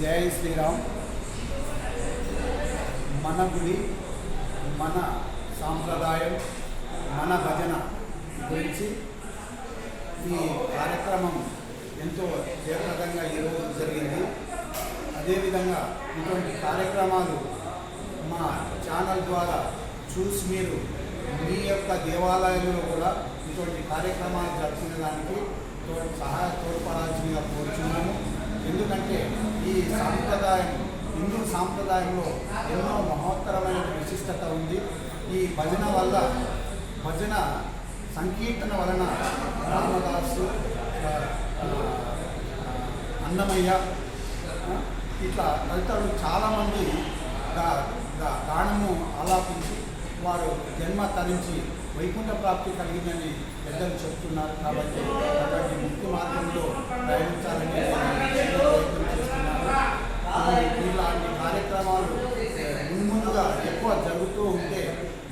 జై శ్రీరామ్. మన గుడి మన సాంప్రదాయం మన భజన గురించి ఈ కార్యక్రమం ఎంతో జయప్రదంగా ఈరోజు జరిగింది. అదేవిధంగా ఇటువంటి కార్యక్రమాలు మా ఛానల్ ద్వారా చూసి మీరు మీ యొక్క దేవాలయంలో కూడా ఇటువంటి కార్యక్రమాలు జరుపుకునే దానికి సహాయ తోడ్పడాల్సిందిగా కోరుచున్నాము. ఎందుకంటే ఈ సాంప్రదాయం హిందూ సాంప్రదాయంలో ఎన్నో మహోత్తరమైన విశిష్టత ఉంది. ఈ భజన వల్ల భజన సంకీర్తన వలన రామదాసు అన్నమయ్య ఇట్లా తదితరులు చాలామంది గా- గానము ఆలాపించి వారు జన్మ తరించి వైకుంఠ ప్రాప్తి కలిగిందని పెద్దలు చెప్తున్నారు. కాబట్టి అటువంటి ముక్తి మార్గంలో ప్రయాణించాలని కార్యక్రమాలు మున్ముందుగా ఎక్కువ జరుగుతూ ఉంటే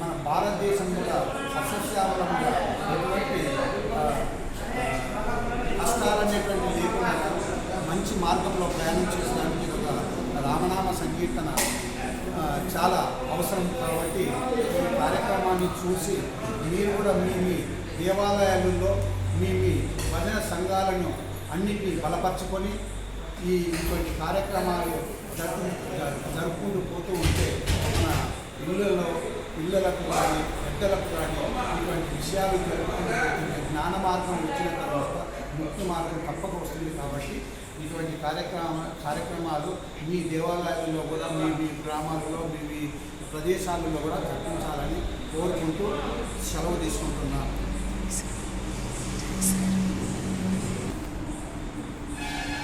మన భారతదేశం కూడా సస్యశ్యామలంగా ఎటువంటి కష్టాలనేటువంటి లేకుండా మంచి మార్గంలో ప్రయాణం చేసడానికి ఒక రామనామ సంకీర్తన చాలా అవసరం. కాబట్టి ఈ కార్యక్రమాన్ని చూసి మీరు కూడా మీ మీ దేవాలయాలలో మీ మీ భజన సంఘాలను అన్నిటినీ బలపరచుకొని ఈ ఇటువంటి కార్యక్రమాలు జరుపు జరుపుకుంటూ పోతూ ఉంటే మన ఇళ్ళలో పిల్లలకు కానీ పెద్దలకు కానీ ఇటువంటి విషయాలు జరుపుకుంటూ జ్ఞాన మార్గం వచ్చిన తర్వాత ముక్తి మార్గం తప్పక వస్తుంది కాబట్టి ఇటువంటి కార్యక్రమ కార్యక్రమాలు మీ దేవాలయాల్లో కూడా మీ మీ గ్రామాలలో మీ మీ ప్రదేశాలలో కూడా జరిపించాలని కోరుకుంటూ సెలవు తీసుకుంటున్నాను.